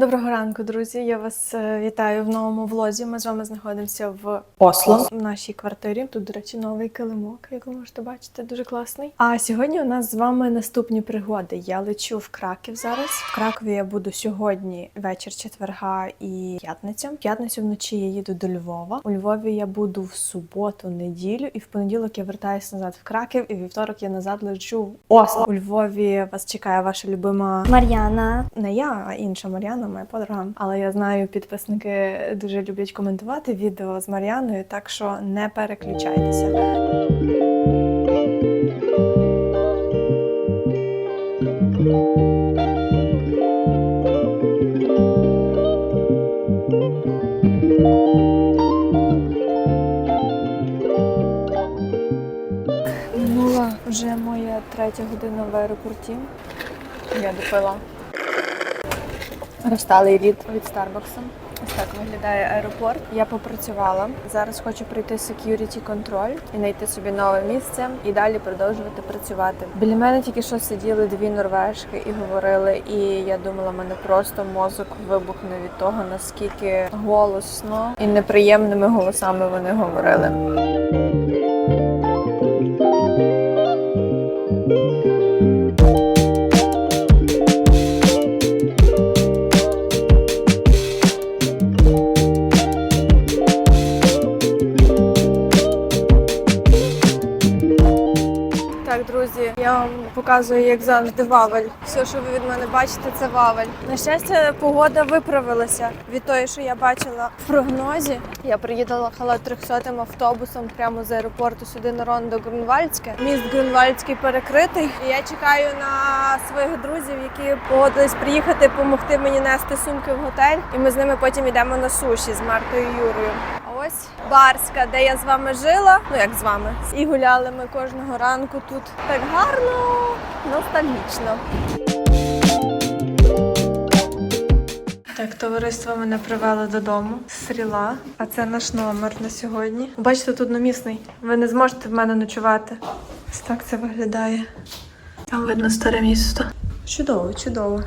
Доброго ранку, друзі. Я вас е, вітаю в новому влозі. Ми з вами знаходимося в Осло в нашій квартирі. Тут, до речі, новий килимок, як ви можете бачити, дуже класний. А сьогодні у нас з вами наступні пригоди. Я лечу в Краків зараз. В Кракові я буду сьогодні вечір четверга і п'ятниця. В п'ятницю вночі я їду до Львова. У Львові я буду в суботу, неділю, і в понеділок я вертаюся назад в Краків, і в вівторок я назад лечу в Осло. У Львові вас чекає ваша любима Мар'яна. не я, а інша Мар'яна, моя подруга. Але я знаю, підписники дуже люблять коментувати відео з Мар'яною, так що не переключайтеся. Вже моя третя година в аеропорті. Я допила Розсталий від від Старбаксу. Ось так виглядає аеропорт. Я попрацювала. Зараз хочу пройти security контроль і знайти собі нове місце і далі продовжувати працювати. Біля мене тільки що сиділи дві норвежки і говорили. І я думала, мене просто мозок вибухне від того, наскільки голосно і неприємними голосами вони говорили. Я вам показую, як завжди вавель. Все, що ви від мене бачите, це вавель. На щастя, погода виправилася від тої, що я бачила в прогнозі. Я приїхала 300-м автобусом прямо з аеропорту сюди на Рондо Грунвальдське. Міст Грунвальдський перекритий. І я чекаю на своїх друзів, які погодились приїхати, допомогти мені нести сумки в готель. І ми з ними потім йдемо на суші з Мартою і Юрою. Ось Барська, де я з вами жила. Ну як з вами. І гуляли ми кожного ранку тут. Так гарно, ностальгічно. Так, товариство мене привело додому Сріла, а це наш номер на сьогодні. Бачите, тут номісний. Ви не зможете в мене ночувати. Ось так це виглядає. Там видно старе місто. Чудово, чудово.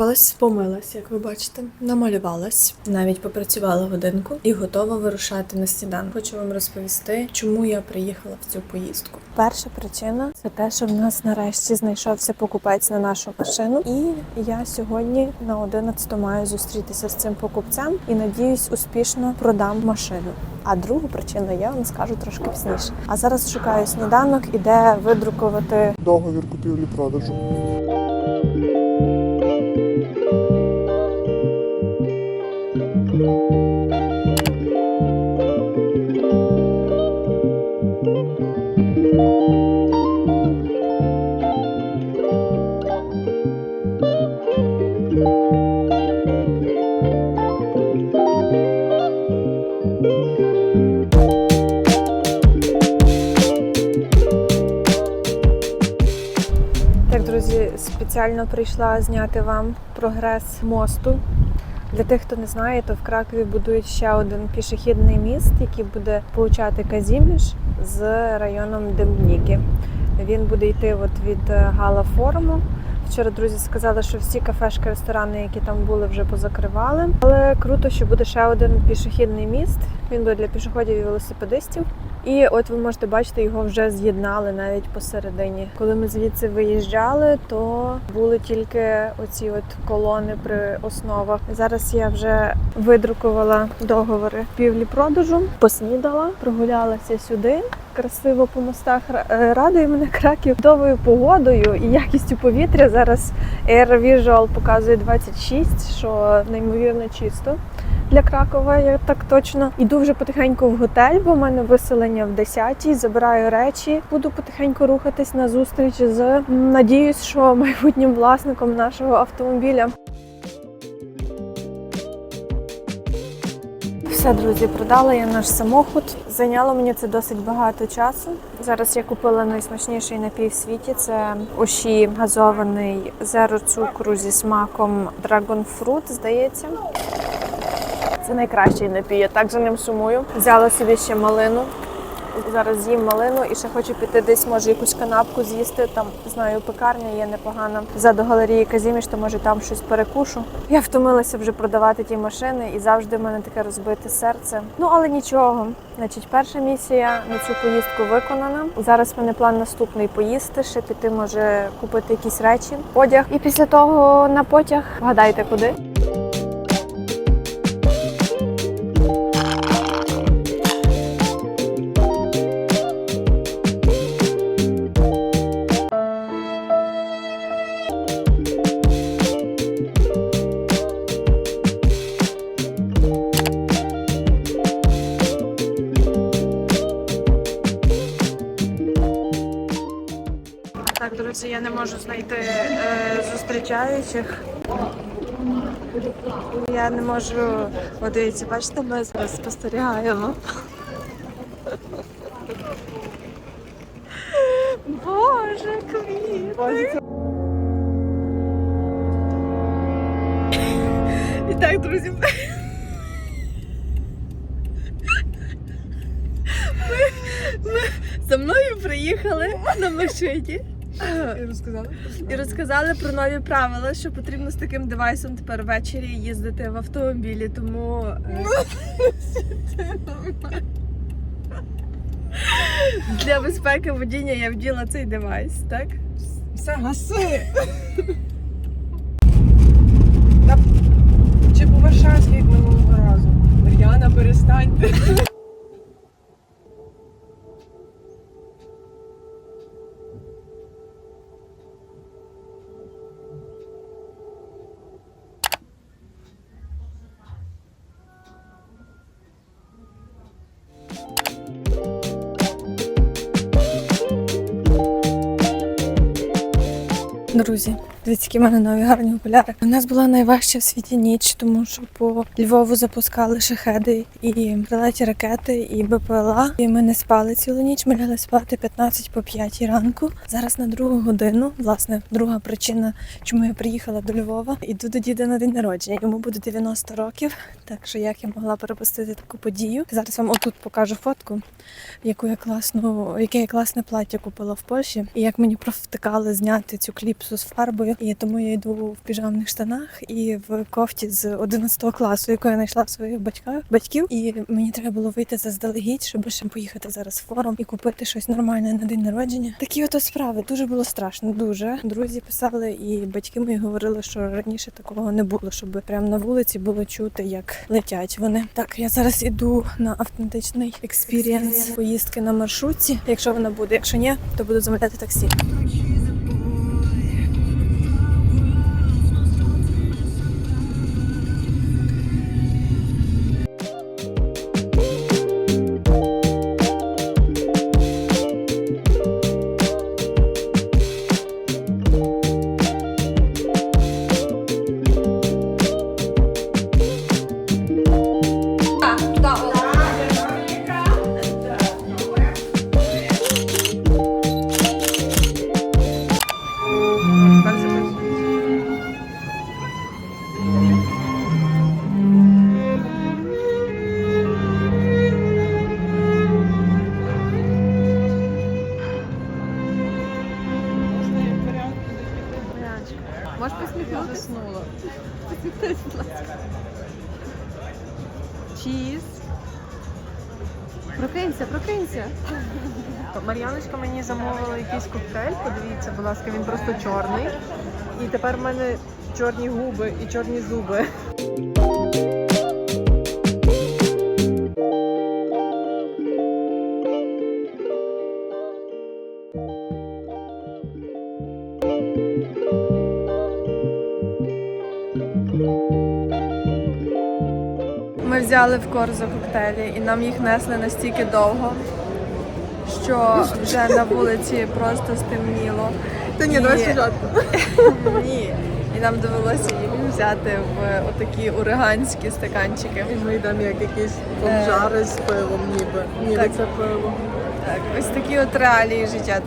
Виспалась, помилась, як ви бачите, намалювалась, навіть попрацювала годинку і готова вирушати на сніданок. Хочу вам розповісти, чому я приїхала в цю поїздку. Перша причина це те, що в нас нарешті знайшовся покупець на нашу машину, і я сьогодні на 11 маю зустрітися з цим покупцем і надіюсь, успішно продам машину. А другу причину я вам скажу трошки пізніше. А зараз шукаю сніданок і видрукувати Договір купівлі-продажу. Спеціально прийшла зняти вам прогрес мосту. Для тих, хто не знає, то в Кракові будують ще один пішохідний міст, який буде получати Казіміш з районом Дембніки. Він буде йти от від е, Гала Форуму. Вчора друзі сказали, що всі кафешки, ресторани, які там були, вже позакривали. Але круто, що буде ще один пішохідний міст. Він буде для пішоходів і велосипедистів. І от ви можете бачити, його вже з'єднали навіть посередині. Коли ми звідси виїжджали, то були тільки оці от колони при основах. Зараз я вже видрукувала договори купівлі-продажу, поснідала, прогулялася сюди. Красиво по мостах Ра- радує мене Краків чудовою погодою і якістю повітря. Зараз Air Visual показує 26, що неймовірно чисто для Кракова, я так точно. Іду вже потихеньку в готель, бо в мене виселення в 10-й, забираю речі. Буду потихеньку рухатись на зустріч з надіюсь, що майбутнім власником нашого автомобіля. Все, друзі, продала я наш самохід. Зайняло мені це досить багато часу. Зараз я купила найсмачніший напій в світі. Це оші газований зеро цукру зі смаком Dragon Fruit, здається. Це найкращий напій. Я так за ним сумую. Взяла собі ще малину. Зараз з'їм малину і ще хочу піти десь, може, якусь канапку з'їсти. Там знаю, пекарня є непогана. Ззаду галереї Казіміш, то може там щось перекушу. Я втомилася вже продавати ті машини, і завжди в мене таке розбите серце. Ну але нічого. Значить, перша місія на цю поїздку виконана. Зараз в мене план наступний поїсти, ще піти, може купити якісь речі, одяг. І після того на потяг вгадайте куди. Друзі, я не можу знайти е, зустрічаючих. Я не можу. Дивіться, бачите, ми зараз спостерігаємо. Боже, квіти! І так, друзі, ми, ми за мною приїхали на машині. І розказала? І розказали про нові правила, що потрібно з таким девайсом тепер ввечері їздити в автомобілі. Тому е, для безпеки водіння я вділа цей девайс, так? Все, гаси! Та чи по Варшавській, як минулого разу? Мар'яна, перестаньте. Друзі, дивіться, які в мене нові гарні окуляри. У нас була найважча в світі ніч, тому що по Львову запускали шахеди і прилеті ракети, і БПЛА. І ми не спали цілу ніч. Ми лягли спати 15 по 5 ранку. Зараз на другу годину. Власне, друга причина, чому я приїхала до Львова. Іду до діда на день народження. Йому буде 90 років. Так що як я могла перепустити таку подію? Зараз вам отут покажу фотку, яку я класну, яке я класне плаття купила в Польщі, і як мені провтикали зняти цю кліпсу з фарбою. І тому я йду в піжамних штанах і в кофті з 11 класу, яку я знайшла в своїх батьках батьків. І мені треба було вийти заздалегідь, щоб ще поїхати зараз в форум і купити щось нормальне на день народження. Такі ото справи дуже було страшно. Дуже друзі писали, і батьки мої говорили, що раніше такого не було, щоб прямо на вулиці було чути, як летять вони. Так, я зараз іду на автентичний експірієнс поїздки на маршрутці. Якщо вона буде, якщо ні, то буду замовляти таксі. Можеш посміхнутися? заснула. Чіз. Прокинься, прокинься. Мар'яночка мені замовила якийсь коктейль. Подивіться, будь ласка, він просто чорний. І тепер в мене чорні губи і чорні зуби. Ми взяли в корзу коктейлі і нам їх несли настільки довго, що вже на вулиці просто стемніло. Та ні, давай спочатку. Ні. І нам довелося їх взяти в отакі уриганські стаканчики. І ми йдемо як якісь бомжари з пивом, ніби. Ніби Так. це пиво. Так, ось такі от реалії життя,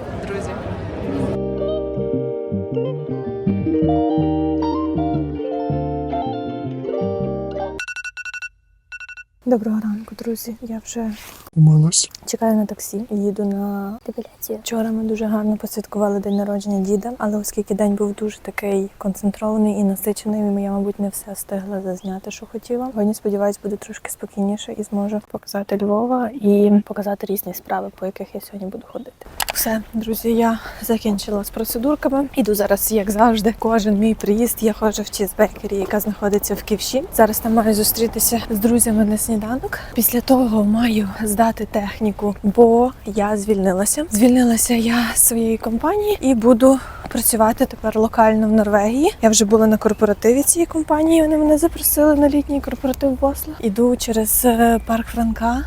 Доброго ранку, друзі. Я вже Умилась. чекаю на таксі. Їду на депіляцію. Вчора ми дуже гарно посвяткували день народження діда, але оскільки день був дуже такий концентрований і насичений, я, мабуть, не все встигла зазняти, що хотіла. Сьогодні, сподіваюсь, буде трошки спокійніше і зможу показати Львова і показати різні справи, по яких я сьогодні буду ходити. Все, друзі, я закінчила з процедурками. Іду зараз, як завжди, кожен мій приїзд. Я ходжу в чізбекері, яка знаходиться в Ківші. Зараз там маю зустрітися з друзями на сніданок. Після того маю здати техніку, бо я звільнилася. Звільнилася я з своєї компанії і буду працювати тепер локально в Норвегії. Я вже була на корпоративі цієї компанії. Вони мене запросили на літній корпоратив в Осло. Іду через е, парк Франка.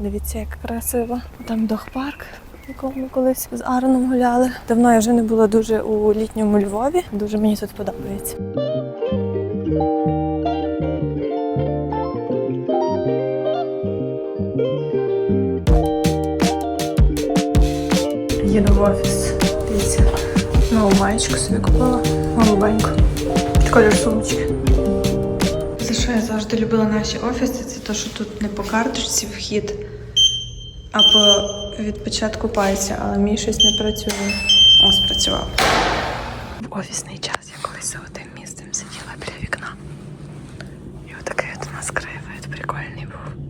Дивіться, як красиво. Там дох-парк. в якому ми колись з Ароном гуляли. Давно я вже не була дуже у літньому Львові. Дуже мені тут подобається. Їду в офіс. Дивіться, нову маєчку собі купила. Голубеньку. Під колір сумочки. За що я завжди любила наші офіси, це те, що тут не по карточці вхід, а по від початку пальця, але мій щось не працює. О, спрацював. В офісний час я колись за одним місцем сиділа біля вікна. І отакий от у нас краєвид прикольний був.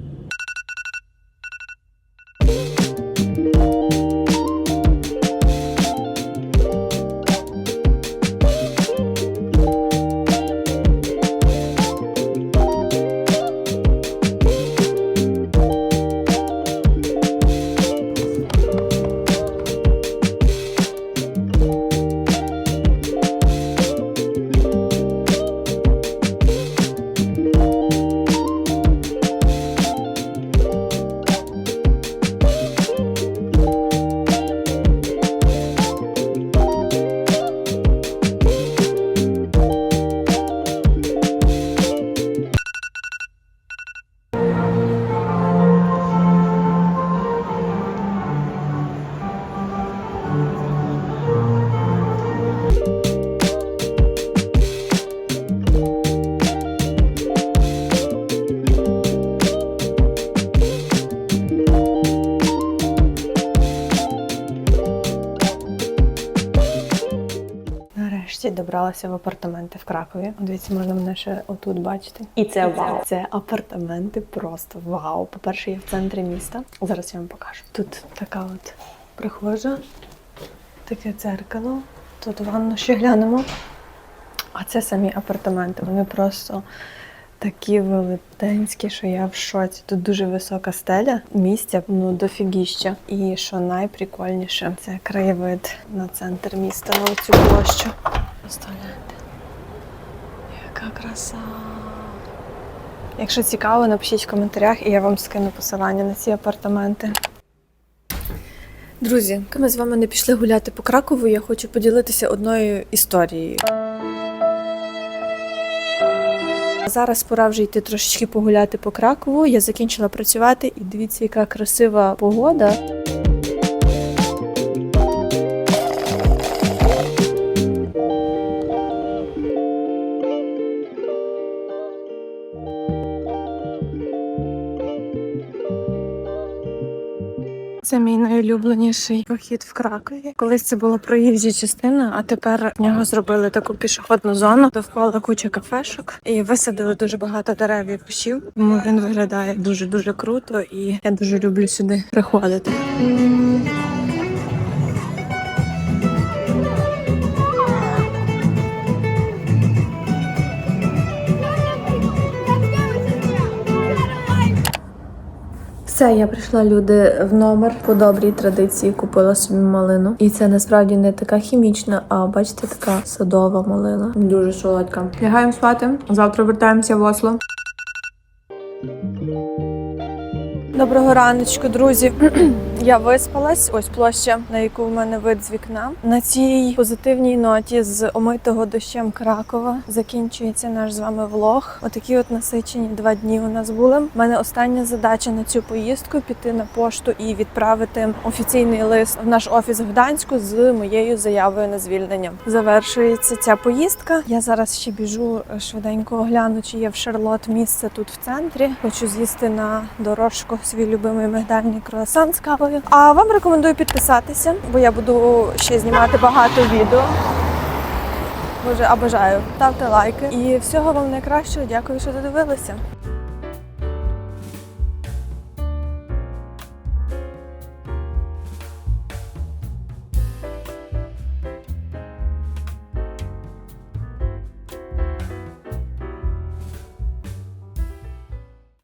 Добралася в апартаменти в Кракові. Дивіться, можна мене ще отут бачити. І це вау. Це апартаменти просто вау. По-перше, я в центрі міста. Зараз я вам покажу. Тут така от прихожа, таке дзеркало. Тут ванну ще глянемо. А це самі апартаменти. Вони просто такі велетенські, що я в шоці. Тут дуже висока стеля, місця ну дофігіща. І що найприкольніше, це краєвид на центр міста, на цю площу. Представляєте? Яка краса. Якщо цікаво, напишіть в коментарях, і я вам скину посилання на ці апартаменти. Друзі, коли ми з вами не пішли гуляти по Кракову, я хочу поділитися одною історією. Зараз пора вже йти трошечки погуляти по Кракову. Я закінчила працювати, і дивіться, яка красива погода. Найулюбленіший похід в Кракові. Колись це була проїжджа частина, а тепер в нього зробили таку пішохідну зону. Довкола куча кафешок і висадили дуже багато дерев і кущів. Тому він виглядає дуже дуже круто, і я дуже люблю сюди приходити. Все, я прийшла люди в номер по добрій традиції. Купила собі малину, і це насправді не така хімічна, а бачите, така садова малина. Дуже солодка. Лягаємо спати. Завтра вертаємося в Осло. Доброго раночку, друзі. Я виспалась. Ось площа, на яку в мене вид з вікна. На цій позитивній ноті з омитого дощем Кракова закінчується наш з вами влог. Отакі от насичені два дні у нас були. У мене остання задача на цю поїздку піти на пошту і відправити офіційний лист в наш офіс в Гданську з моєю заявою на звільнення. Завершується ця поїздка. Я зараз ще біжу швиденько огляну, чи є в Шарлот місце тут в центрі. Хочу з'їсти на дорожку свій любимий мигдальний круасан з кавою. А вам рекомендую підписатися, бо я буду ще знімати багато відео. Боже, а бажаю. Ставте лайки. І всього вам найкращого. Дякую, що додивилися.